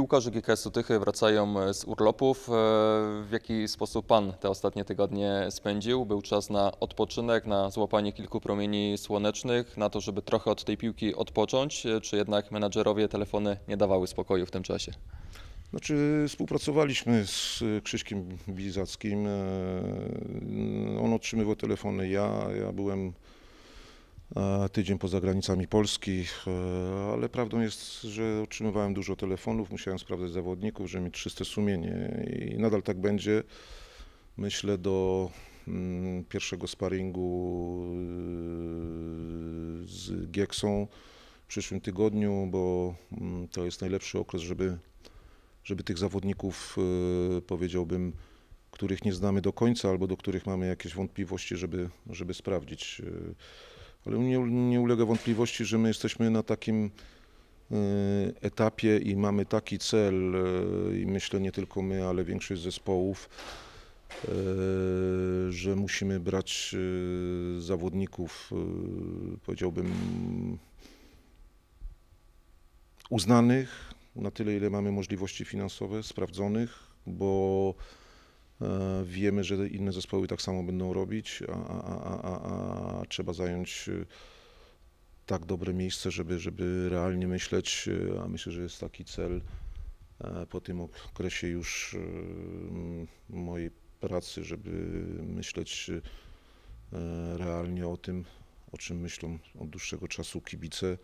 Piłkarze GKS-u Tychy wracają z urlopów. E, W jaki sposób Pan te ostatnie tygodnie spędził? Był czas na odpoczynek, na złapanie kilku promieni słonecznych, na to, żeby trochę od tej piłki odpocząć, e, czy jednak menadżerowie telefony nie dawały spokoju w tym czasie? Znaczy, współpracowaliśmy z Krzyśkiem Bilizackim. e, On otrzymywał telefony. Ja, ja byłem e, tydzień poza granicami Polski, e, ale prawdą jest, że otrzymywałem dużo telefonów, musiałem sprawdzać zawodników, żeby mieć czyste sumienie i nadal tak będzie. Myślę do mm, pierwszego sparingu y, z Gieksą w przyszłym tygodniu, bo mm, to jest najlepszy okres, żeby żeby tych zawodników, e, powiedziałbym, których nie znamy do końca albo do których mamy jakieś wątpliwości, żeby, żeby sprawdzić. Ale nie, nie ulega wątpliwości, że my jesteśmy na takim e, etapie i mamy taki cel e, i myślę nie tylko my, ale większość zespołów, e, że musimy brać zawodników, powiedziałbym, uznanych, na tyle, ile mamy możliwości finansowe, sprawdzonych, bo wiemy, że inne zespoły tak samo będą robić, a, a, a, a, trzeba zająć e, tak dobre miejsce, żeby, żeby realnie myśleć, e, a myślę, że jest taki cel e, po tym okresie już e, mojej pracy, żeby myśleć e, realnie o tym, o czym myślą od dłuższego czasu kibice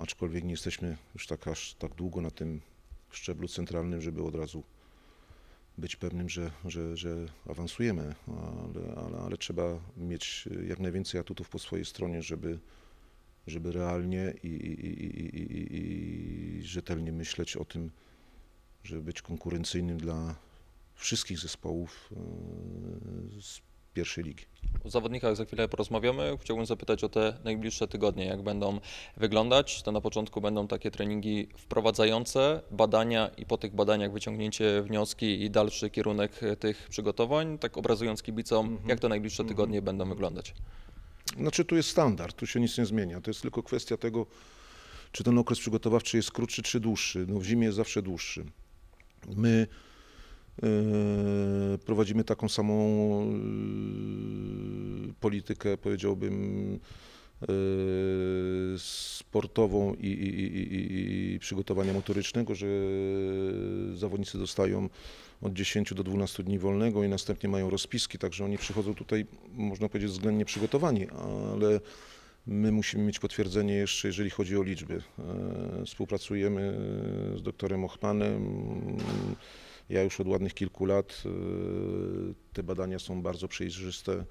aczkolwiek nie jesteśmy już tak aż tak długo na tym szczeblu centralnym, żeby od razu być pewnym, że, że, że awansujemy, ale, ale, ale trzeba mieć jak najwięcej atutów po swojej stronie, żeby, żeby realnie i, i, i, i, i, rzetelnie myśleć o tym, żeby być konkurencyjnym dla wszystkich zespołów e, z pierwszej ligi. O zawodnikach za chwilę porozmawiamy. Chciałbym zapytać o te najbliższe tygodnie, jak będą wyglądać. To na początku będą takie treningi wprowadzające, badania i po tych badaniach wyciągnięcie wnioski i dalszy kierunek tych przygotowań, tak obrazując kibicom, Mhm. jak te najbliższe tygodnie będą wyglądać. Znaczy tu jest standard, tu się nic nie zmienia. To jest tylko kwestia tego, czy ten okres przygotowawczy jest krótszy czy dłuższy. No w zimie jest zawsze dłuższy. My prowadzimy taką samą e, politykę, powiedziałbym, e, sportową i, i, i, i, przygotowania motorycznego, że zawodnicy dostają od 10 do 12 dni wolnego i następnie mają rozpiski, także oni przychodzą tutaj, można powiedzieć, względnie przygotowani, ale my musimy mieć potwierdzenie jeszcze, jeżeli chodzi o liczby. Współpracujemy z doktorem Ochmanem. Ja już od ładnych kilku lat. e, Te badania są bardzo przejrzyste,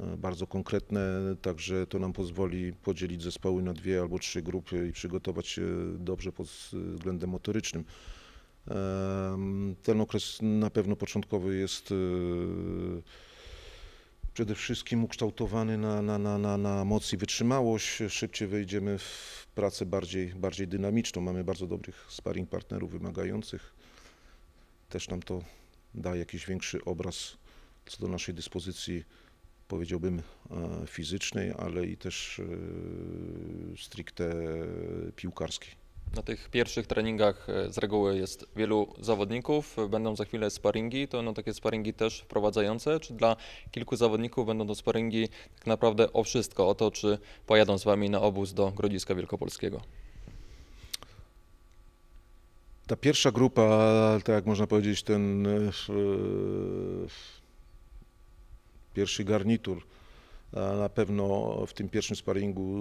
e, bardzo konkretne, także to nam pozwoli podzielić zespoły na dwie albo trzy grupy i przygotować się dobrze pod względem motorycznym. Ten okres na pewno początkowy jest e, przede wszystkim ukształtowany na, na, na, na, na moc i wytrzymałość. Szybciej wejdziemy w pracę bardziej, bardziej dynamiczną. Mamy bardzo dobrych sparring partnerów wymagających. Też nam to da jakiś większy obraz co do naszej dyspozycji, powiedziałbym, e, fizycznej, ale i też e, stricte piłkarskiej. Na tych pierwszych treningach e, z reguły jest wielu zawodników, będą za chwilę sparingi, to będą takie sparingi też wprowadzające, czy dla kilku zawodników będą to sparingi tak naprawdę o wszystko, o to, czy pojadą z Wami na obóz do Grodziska Wielkopolskiego? Ta pierwsza grupa, tak jak można powiedzieć, ten e, e, pierwszy garnitur, na pewno w tym pierwszym sparingu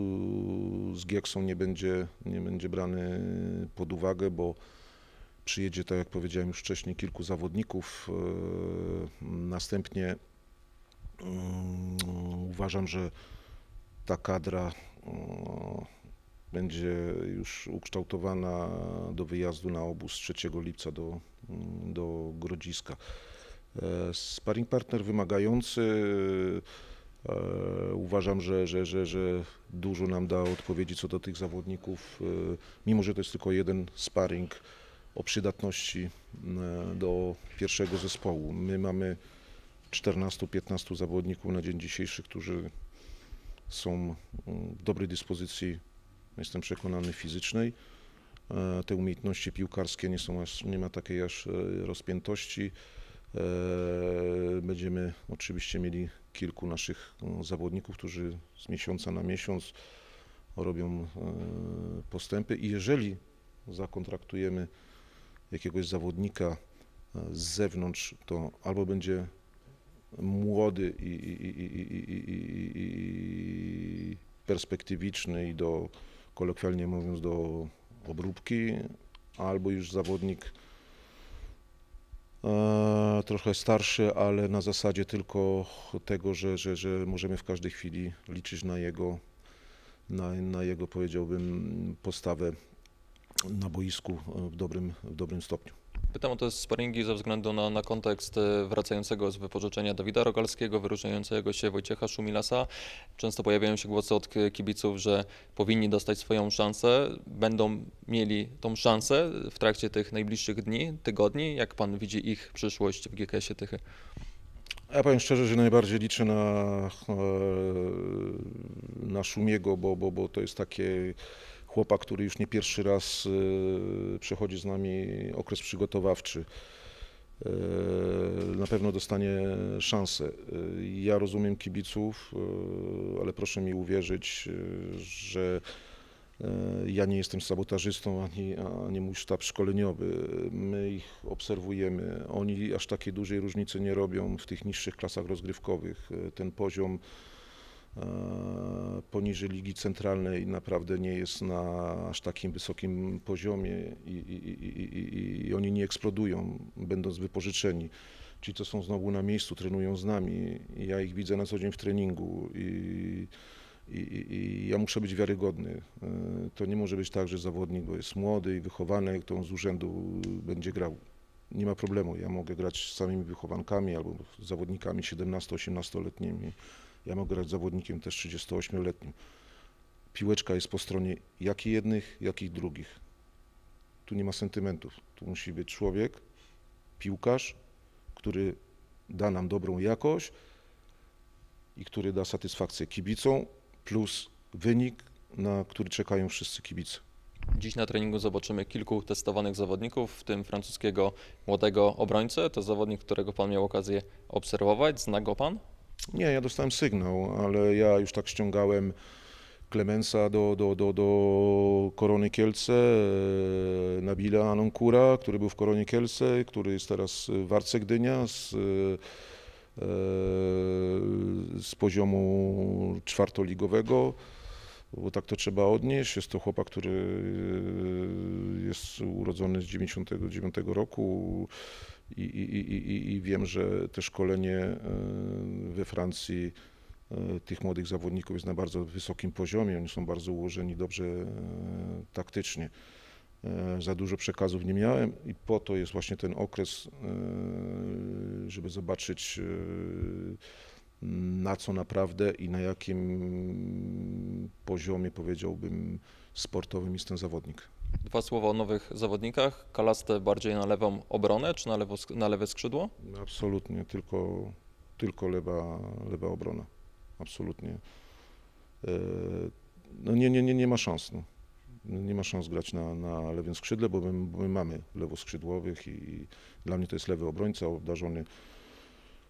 z Gieksą nie będzie, nie będzie brany pod uwagę, bo przyjedzie, tak jak powiedziałem już wcześniej, kilku zawodników. E, Następnie uważam, że ta kadra będzie już ukształtowana do wyjazdu na obóz 3 lipca do, mm, do Grodziska. E, Sparring partner wymagający. e, Uważam, że, że, że, że dużo nam da odpowiedzi co do tych zawodników, e, mimo że to jest tylko jeden sparring o przydatności do pierwszego zespołu. My mamy 14-15 zawodników na dzień dzisiejszy, którzy są mm, w dobrej dyspozycji jestem przekonany, fizycznej, E, Te umiejętności piłkarskie nie są aż, nie ma takiej aż e, rozpiętości. E, Będziemy oczywiście mieli kilku naszych zawodników, którzy z miesiąca na miesiąc robią postępy i jeżeli zakontraktujemy jakiegoś zawodnika z zewnątrz, to albo będzie młody i, i, i, i perspektywiczny i do, kolokwialnie mówiąc, do obróbki, albo już zawodnik e, trochę starszy, ale na zasadzie tylko tego, że, że, że możemy w każdej chwili liczyć na jego, na, na jego powiedziałbym, postawę na boisku w dobrym, w dobrym stopniu. Pytam o te sparingi ze względu na, na kontekst e, wracającego z wypożyczenia Dawida Rogalskiego, wyróżniającego się Wojciecha Szumilasa. Często pojawiają się głosy od kibiców, że powinni dostać swoją szansę. Będą mieli tą szansę w trakcie tych najbliższych dni, tygodni. Jak pan widzi ich przyszłość w GKS-ie Tychy? Ja powiem szczerze, że najbardziej liczę na, e, na Szumiego, bo, bo, bo to jest takie chłopak, który już nie pierwszy raz e, przechodzi z nami okres przygotowawczy. E, Na pewno dostanie szansę. E, Ja rozumiem kibiców, ale proszę mi uwierzyć, że ja nie jestem sabotażystą ani, ani mój sztab szkoleniowy. My ich obserwujemy. Oni aż takiej dużej różnicy nie robią w tych niższych klasach rozgrywkowych. Ten poziom poniżej ligi centralnej naprawdę nie jest na aż takim wysokim poziomie i, i, i, i, oni nie eksplodują, będąc wypożyczeni. Ci, co są znowu na miejscu, trenują z nami. Ja ich widzę na co dzień w treningu i, i, i, ja muszę być wiarygodny. E, To nie może być tak, że zawodnik, bo jest młody i wychowany, to on z urzędu będzie grał. Nie ma problemu. Ja mogę grać z samymi wychowankami albo zawodnikami 17-18-letnimi. Ja mogę grać zawodnikiem też 38-letnim. Piłeczka jest po stronie jak i jednych, jak i drugich. Tu nie ma sentymentów. Tu musi być człowiek, piłkarz, który da nam dobrą jakość i który da satysfakcję kibicom, plus wynik, na który czekają wszyscy kibice. Dziś na treningu zobaczymy kilku testowanych zawodników, w tym francuskiego młodego obrońcę. To zawodnik, którego pan miał okazję obserwować. Zna go pan? Nie, ja dostałem sygnał, ale ja już tak ściągałem Klemensa do, do, do, do Korony Kielce, e, Nabila Anonkura, który był w Koronie Kielce, który jest teraz w Arce Gdynia z, e, z poziomu czwartoligowego, bo tak to trzeba odnieść. Jest to chłopak, który jest urodzony z 99 roku i, i, i, i- wiem, że te szkolenie e, we Francji e, tych młodych zawodników jest na bardzo wysokim poziomie. Oni są bardzo ułożeni dobrze taktycznie. Za dużo przekazów nie miałem i po to jest właśnie ten okres, żeby zobaczyć na co naprawdę i na jakim poziomie powiedziałbym sportowym jest ten zawodnik. Dwa słowa o nowych zawodnikach. Kalaste bardziej na lewą obronę, czy na, lewo, na lewe skrzydło? Absolutnie, tylko, tylko lewa, lewa obrona. Absolutnie. E, No nie, nie, nie, nie ma szans. No. Nie ma szans grać na, na lewym skrzydle, bo my, bo my mamy lewoskrzydłowych i dla mnie to jest lewy obrońca obdarzony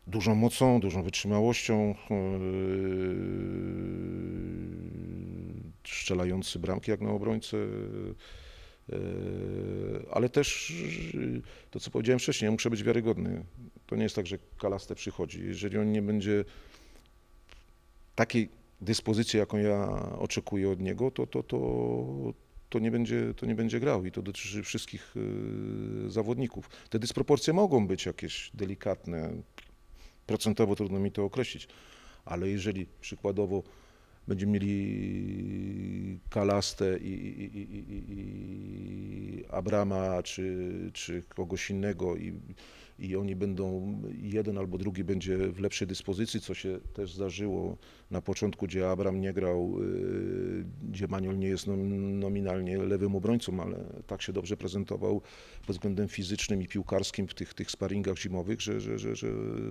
dużą mocą, dużą wytrzymałością, e, strzelający bramki jak na obrońcę, e, ale też e, to, co powiedziałem wcześniej, ja muszę być wiarygodny. To nie jest tak, że Kalaste przychodzi. Jeżeli on nie będzie takiej dyspozycji, jaką ja oczekuję od niego, to, to, to, to, nie, będzie, to nie będzie grał i to dotyczy wszystkich y, zawodników. Te dysproporcje mogą być jakieś delikatne, procentowo trudno mi to określić, ale jeżeli przykładowo będziemy mieli Kalastę i, i, i, i, Abrama czy, czy kogoś innego i, i oni będą, jeden albo drugi będzie w lepszej dyspozycji, co się też zdarzyło na początku, gdzie Abram nie grał, yy, gdzie Maniol nie jest nom- nominalnie lewym obrońcą, ale tak się dobrze prezentował pod względem fizycznym i piłkarskim w tych, tych sparingach zimowych, że, że, że, że,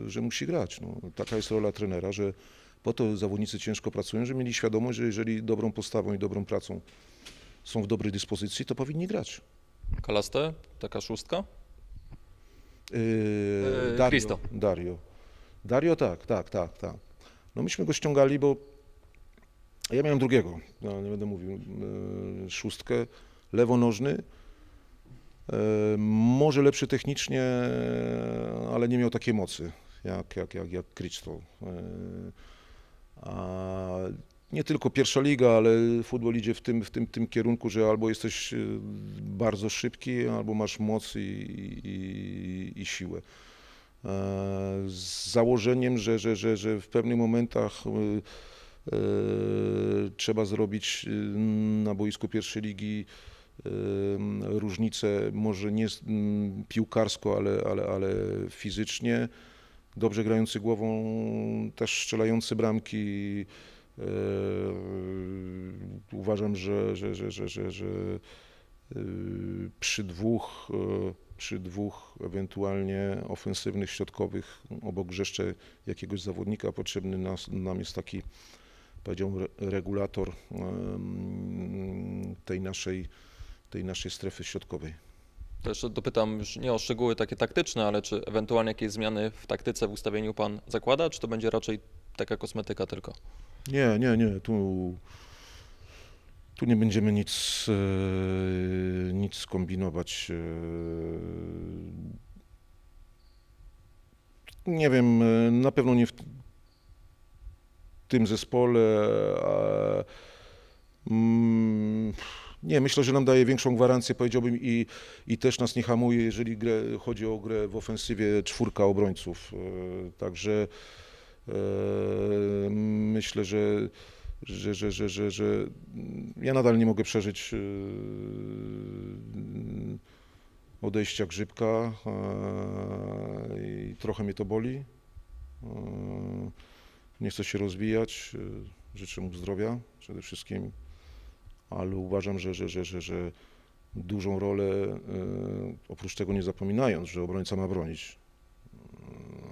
że musi grać. No, taka jest rola trenera, że po to zawodnicy ciężko pracują, że mieli świadomość, że jeżeli dobrą postawą i dobrą pracą są w dobrej dyspozycji, to powinni grać. Kalaste, taka szóstka? Yy, Yy, Dario, Christo. Dario. Dario, tak, tak, tak, tak. No myśmy go ściągali, bo ja miałem drugiego, no, nie będę mówił, yy, szóstkę, lewonożny, yy, może lepszy technicznie, ale nie miał takiej mocy jak, jak, jak, jak Cristo. Nie tylko pierwsza liga, ale futbol idzie w tym, w tym, tym kierunku, że albo jesteś yy, bardzo szybki, albo masz moc i, i, i siłę. E, Z założeniem, że, że, że, że w pewnych momentach e, e, trzeba zrobić na boisku pierwszej ligi różnicę, może nie s- m, piłkarsko, ale, ale, ale fizycznie. Dobrze grający głową, też strzelający bramki. E, Uważam, że, że, że, że, że, że e, przy dwóch, e, przy dwóch ewentualnie ofensywnych, środkowych, obok jeszcze jakiegoś zawodnika potrzebny nas, nam jest taki, powiedziałbym, re- regulator tej naszej, tej naszej strefy środkowej. Jeszcze dopytam już nie o szczegóły takie taktyczne, ale czy ewentualnie jakieś zmiany w taktyce, w ustawieniu pan zakłada, czy to będzie raczej taka kosmetyka tylko? Nie, nie, nie, tu, tu nie będziemy nic, e, nic kombinować. e. Nie wiem, e, na pewno nie w tym zespole. A, mm, nie, myślę, że nam daje większą gwarancję, powiedziałbym, i, i też nas nie hamuje, jeżeli grę, chodzi o grę w ofensywie czwórka obrońców. E, Także e, myślę, że, że, że, że, że, że ja nadal nie mogę przeżyć e, odejścia Grzybka i trochę mnie to boli. Nie chcę się rozwijać, życzę mu zdrowia przede wszystkim, ale uważam, że, że, że, że, że dużą rolę, e, oprócz tego nie zapominając, że obrońca ma bronić,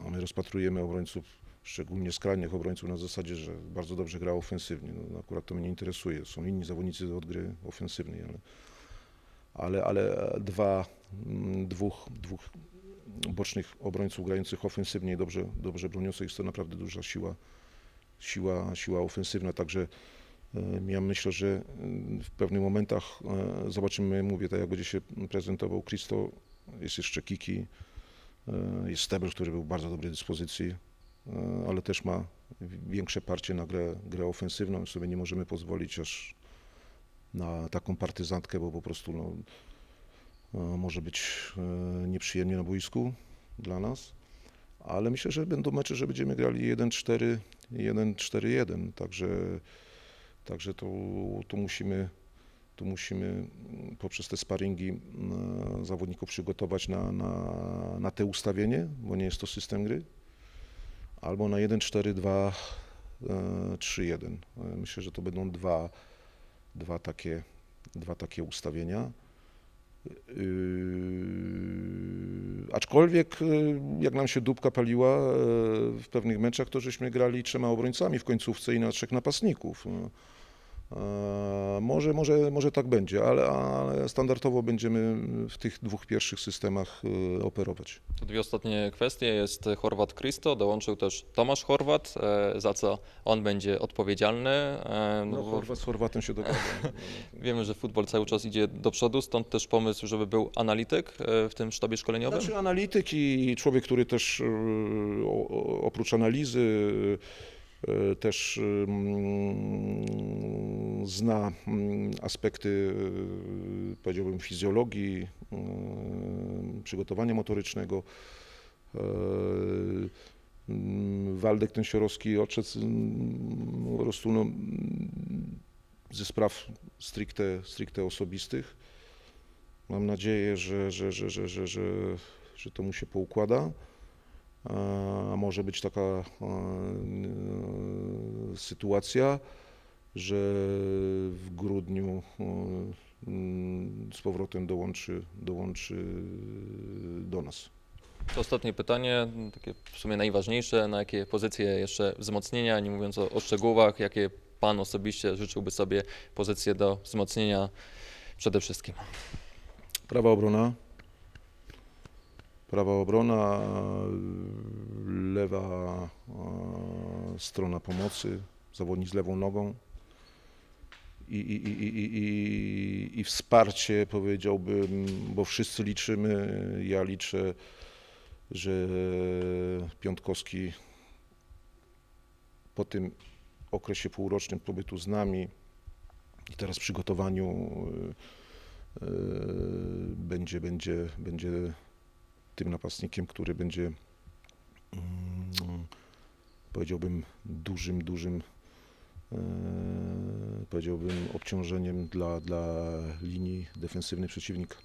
e, a my rozpatrujemy obrońców, szczególnie skrajnych obrońców na zasadzie, że bardzo dobrze gra ofensywnie. No, akurat to mnie nie interesuje. Są inni zawodnicy od gry ofensywnej, ale, ale, ale dwa, mm, dwóch, dwóch bocznych obrońców grających ofensywnie dobrze, dobrze broniących jest to naprawdę duża siła, siła, siła ofensywna. Także ja myślę, że e, w pewnych momentach e, zobaczymy, mówię, tak jak będzie się prezentował Christo, jest jeszcze Kiki, e, jest Stebel, który był w bardzo dobrej dyspozycji, e, ale też ma większe parcie na grę, grę ofensywną. Sobie nie możemy pozwolić aż na taką partyzantkę, bo po prostu no, e, może być e, nieprzyjemnie na boisku dla nas. Ale myślę, że będą mecze, że będziemy grali 1-4, 1-4-1, także, także to, musimy tu musimy mm, poprzez te sparingi mm, zawodników przygotować na, na, na te ustawienie, bo nie jest to system gry, albo na 1-4-2, e, 3-1. E, Myślę, że to będą dwa, dwa, takie, dwa takie ustawienia. Yy, aczkolwiek, jak nam się dupka paliła w pewnych meczach, to żeśmy grali trzema obrońcami w końcówce i na trzech napastników. E, Może, może, może tak będzie, ale, ale standardowo będziemy w tych dwóch pierwszych systemach e, operować. To dwie ostatnie kwestie. Jest Chorwat Christo, dołączył też Tomasz Chorwat, e, za co on będzie odpowiedzialny. e, No, Chorwat z Chorwatem się dogada. Wiemy, że futbol cały czas idzie do przodu, stąd też pomysł, żeby był analityk e, w tym sztabie szkoleniowym. Znaczy analityk i człowiek, który też e, oprócz analizy e, też mm, zna mm, aspekty, e, powiedziałbym, fizjologii, mm, przygotowania motorycznego. E, Waldek Tensiorowski odszedł mm, po prostu no, ze spraw stricte, stricte osobistych. Mam nadzieję, że, że, że, że, że, że, że to mu się poukłada. A może być taka e, sytuacja, że w grudniu e, mm, z powrotem dołączy, dołączy do nas. To ostatnie pytanie, takie w sumie najważniejsze, na jakie pozycje jeszcze wzmocnienia, nie mówiąc o, o szczegółach, jakie Pan osobiście życzyłby sobie pozycję do wzmocnienia przede wszystkim? Prawa obrona. Prawa obrona, lewa e, strona pomocy, zawodnik z lewą nogą i, i, i, i, wsparcie powiedziałbym, bo wszyscy liczymy, ja liczę, że Piątkowski po tym okresie półrocznym pobytu z nami i teraz przygotowaniu e, będzie, będzie, będzie tym napastnikiem, który będzie mm, powiedziałbym dużym, dużym e, powiedziałbym obciążeniem dla, dla linii defensywnej przeciwnika.